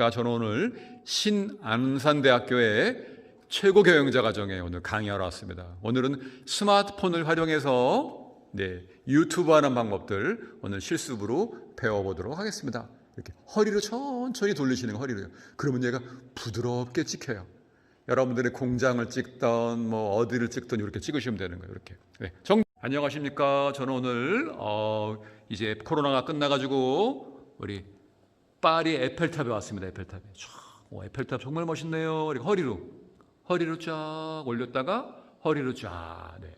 안녕하십니까. 저는 오늘 신안산대학교의 최고 경영자 과정에 오늘 강의하러 왔습니다. 오늘은 스마트폰을 활용해서 네, 유튜브 하는 방법들 오늘 실습으로 배워보도록 하겠습니다. 이렇게 허리로 천천히 돌리시는 거, 허리로요. 그러면 얘가 부드럽게 찍혀요. 여러분들의 공장을 찍던 뭐 어디를 찍던 이렇게 찍으시면 되는 거예요. 이렇게. 네. 정 안녕하십니까. 저는 오늘 어, 이제 코로나가 끝나가지고 우리 파리 에펠탑에 왔습니다. 에펠탑에. 촤, 오, 에펠탑 정말 멋있네요. 이렇게 허리로 허리로 쫙 올렸다가 허리로 쫙 네.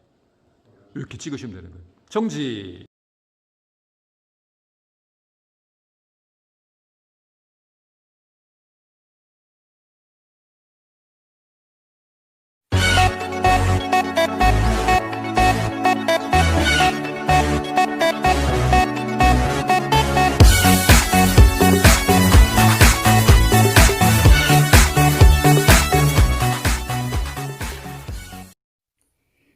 이렇게 찍으시면 되는 거예요. 정지.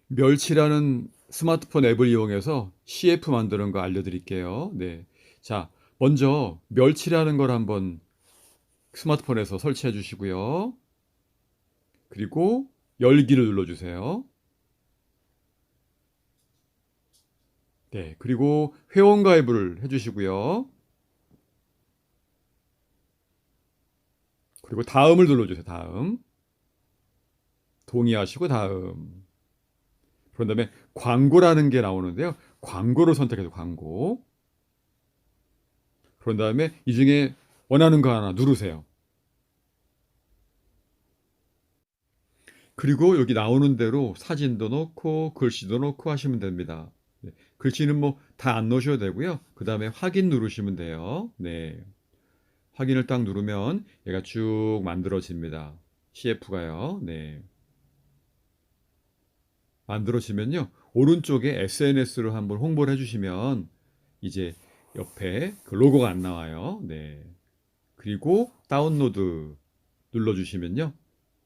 멸치라는 스마트폰 앱을 이용해서 CF 만드는 거 알려드릴게요. 네. 자, 먼저 멸치라는 걸 한번 스마트폰에서 설치해 주시고요. 그리고 열기를 눌러주세요. 네. 그리고 회원 가입을 해주시고요. 그리고 다음을 눌러주세요. 다음. 동의하시고 다음. 그런 다음에 광고라는 게 나오는데요. 광고를 선택해서 광고. 그런 다음에 이 중에 원하는 거 하나 누르세요. 그리고 여기 나오는 대로 사진도 넣고 글씨도 넣고 하시면 됩니다. 네, 글씨는 뭐 다 안 넣으셔도 되고요. 그 다음에 확인 누르시면 돼요. 네. 확인을 딱 누르면 얘가 쭉 만들어집니다. CF가요. 네. 만들어지면요. 오른쪽에 SNS로 한번 홍보를 해주시면 이제 옆에 그 로고가 안 나와요. 네. 그리고 다운로드 눌러주시면요.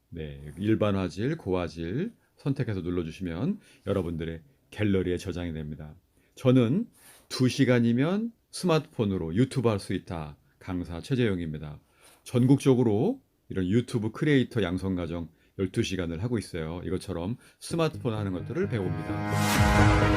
네. 일반 화질, 고화질 선택해서 눌러주시면 여러분들의 갤러리에 저장이 됩니다. 저는 2시간이면 스마트폰으로 유튜브 할 수 있다. 강사 최재용입니다. 전국적으로 이런 유튜브 크리에이터 양성 과정 12시간을 하고 있어요. 이것처럼 스마트폰 하는 것들을 배웁니다.